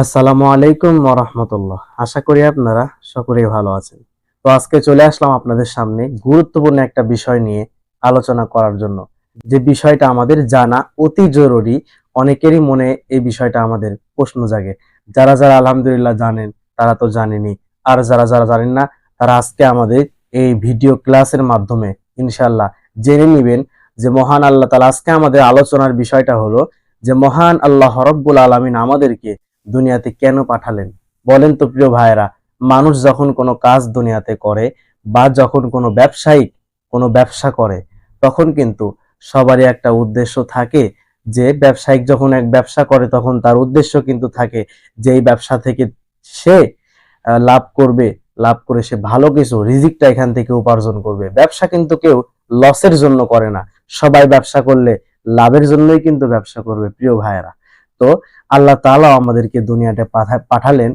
আসসালামু আলাইকুম রহমতুল্লাহ। আশা করি আপনারা সকলেই ভালো আছেন। তো আজকে চলে আসলাম আপনাদের সামনে গুরুত্বপূর্ণ একটা বিষয় নিয়ে আলোচনা করার জন্য। যে বিষয়টা আমাদের জানা অতি জরুরি, অনেকেরই মনে এই বিষয়টা আমাদের প্রশ্ন জাগে। যারা যারা আলহামদুলিল্লাহ জানেন, তারা তো জানেনি আর যারা যারা জানেন না, তারা আজকে আমাদের এই ভিডিও ক্লাসের মাধ্যমে ইনশাল্লাহ জেনে নেবেন যে মহান আল্লাহ তালা আজকে আমাদের আলোচনার বিষয়টা হলো যে মহান আল্লাহ রব্বুল আলমিন আমাদেরকে দুনিয়াতে কেন পাঠালেন? বলেন তো প্রিয় ভাইরা মানুষ যখন কোনো কাজ দুনিয়াতে করে বা যখন কোনো ব্যবসায়িক কোনো ব্যবসা করে, তখন কিন্তু সবারই একটা উদ্দেশ্য থাকে যে ব্যবসায়িক যখন এক ব্যবসা করে, তখন তার উদ্দেশ্য কিন্তু থাকে যে এই ব্যবসা থেকে সে লাভ করবে, লাভ করে সে ভালো কিছু, রিজিকটা এখান থেকে উপার্জন করবে। ব্যবসা কিন্তু কেউ লসের জন্য করে না। সবাই ব্যবসা করলে লাভের জন্যই কিন্তু ব্যবসা করবে, প্রিয় ভাইয়েরা। তো আল্লাহ তাআলা আমাদেরকে দুনিয়াতে পাঠালেন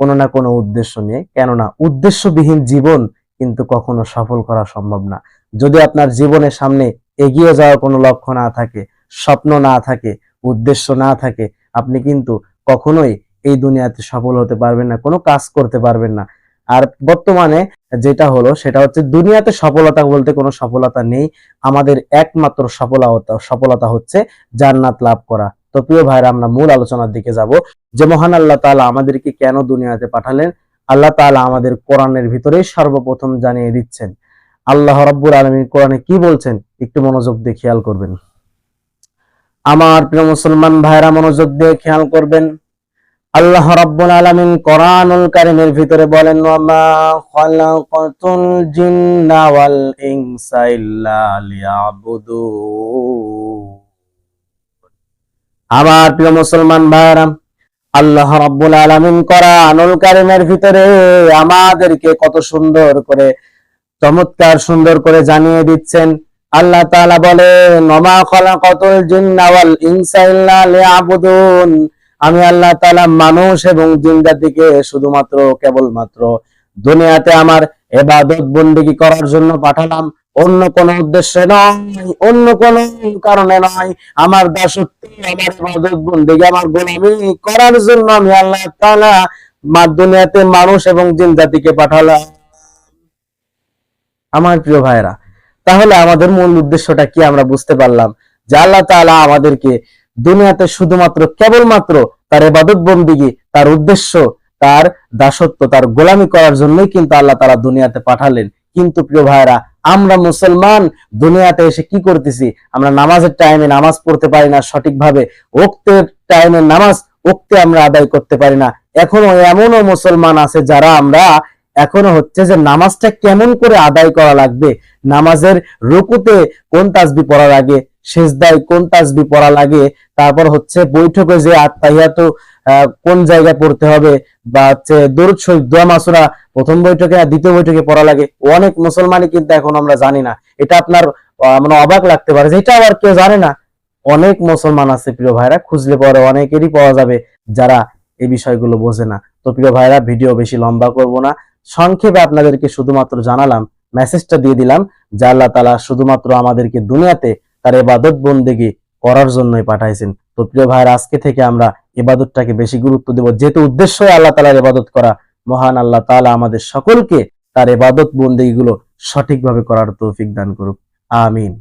কোনো না কোনো উদ্দেশ্য নিয়ে। কেননা উদ্দেশ্যবিহীন জীবন কিন্তু কখনো সফল করা সম্ভব না। যদি আপনার জীবনের সামনে এগিয়ে যাওয়ার কোনো লক্ষ্য না থাকে, স্বপ্ন না থাকে, উদ্দেশ্য না থাকে, আপনি কিন্তু কখনোই এই দুনিয়াতে সফল হতে পারবেন না, কোনো কাজ করতে পারবেন না। আর বর্তমানে যেটা হলো, সেটা হচ্ছে দুনিয়াতে সফলতা বলতে কোনো সফলতা নেই। আমাদের একমাত্র সফলতা সফলতা হচ্ছে জান্নাত লাভ করা। তো প্রিয় ভাইরা, আমরা মূল আলোচনার দিকে যাব যে মহান আল্লাহ তাআলা আমাদেরকে কেন দুনিয়াতে পাঠালেন? আল্লাহ তাআলা আমাদের কোরআনের ভিতরেই সর্বপ্রথম জানিয়ে দিচ্ছেন। আল্লাহ রাব্বুল আলামিন কোরআনে কি বলছেন? একটু মনোযোগ দিয়ে খেয়াল করবেন। আমার প্রিয় মুসলমান ভাইরা, মনোযোগ দিয়ে খেয়াল করবেন। আল্লাহ রাব্বুল আলামিন কোরআনুল কারীমের ভিতরে বলেন, ওয়ামা জিন্না ওয়াল ইনসা আমার প্রিয় মুসলমান ভাইরা আল্লাহ রাব্বুল আলামিন কোরআনুল কারীমের ভিতরে আমাদেরকে কত সুন্দর করে, চমৎকার সুন্দর করে জানিয়ে দিচ্ছেন। আল্লাহ তাআলা বলে নমা খালাকাতুল জিন্না ওয়াল ইনসা ইল্লা লিয়াবুদুন। আমি আল্লাহ তাআলা মানুষ এবং জিন জাতিকে শুধুমাত্র কেবলমাত্র দুনিয়াতে আমার এবাদত বন্দেগী করার জন্য পাঠালাম। অন্য কোন উদ্দেশ্যে নয় অন্য কোন কারণে নয় আমার দাসত্ব, আমার আমার গোলামি করার জন্য আমি আল্লাহ দুনিয়াতে মানুষ এবং জিন জাতিকে পাঠালাম। আমার প্রিয় ভাইরা তাহলে আমাদের মূল উদ্দেশ্যটা কি আমরা বুঝতে পারলাম? যে আল্লাহ তাআলা আমাদেরকে দুনিয়াতে শুধুমাত্র, কেবলমাত্র তার এবাদত বন্দিগি তার উদ্দেশ্য, তার দাসত্ব, তার গোলামি করার জন্যই কিন্তু আল্লাহ তাআলা দুনিয়াতে পাঠালেন। কিন্তু প্রিয় ভাইরা আমরা মুসলমান দুনিয়াতে এসে কি করতেছি? আমরা নামাজের টাইমে নামাজ পড়তে পারি না সঠিকভাবে। ওক্তের টাইমে নামাজ ওক্তে আমরা আদায় করতে পারি না। এখনও এমনও মুসলমান আছে যারা আমরা এখনও হচ্ছে যে নামাজটা কেমন করে আদায় করা লাগবে? নামাজের রুকুতে কোন তাজবি পড়ার লাগে সেজদায় কোন তাসবি পড়া লাগে? তারপর হচ্ছে বৈঠকে যে আত্মাহিয়াত কোন জায়গায় পড়তে হবে? বা হচ্ছে দরুদ শরীফ, দোয়া মাসুরা, প্রথম বৈঠকে আর দ্বিতীয় বৈঠকে পড়া লাগে? অনেক মুসলমানই কিন্তু এখন আমরা জানি না। এটা আপনার মানে অবাক লাগতে পারে যে এটা আবার কেউ জানে না। অনেক মুসলমান আছে প্রিয় ভাইরা, খুঁজলে পরে অনেকেরই পাওয়া যাবে যারা এই বিষয়গুলো বোঝে না। তো প্রিয় ভাইরা, ভিডিও বেশি লম্বা করব না। সংক্ষেপে আপনাদেরকে শুধুমাত্র জানালাম মেসেজটা দিয়ে দিলাম, যে আল্লাহ তালা শুধুমাত্র আমাদেরকে দুনিয়াতে তার এবাদত বন্দেগী করার জন্যই পাঠাইছেন। তো প্রিয় ভাইয়ের, আজকে থেকে আমরা এবাদতটাকে বেশি গুরুত্ব দেব। যেহেতু উদ্দেশ্য আল্লাহ তালার এবাদত করা, মহান আল্লাহ তালা আমাদের সকলকে তার এবাদত বন্দেগীগুলো সঠিকভাবে করার তৌফিক দান করুক। আমিন।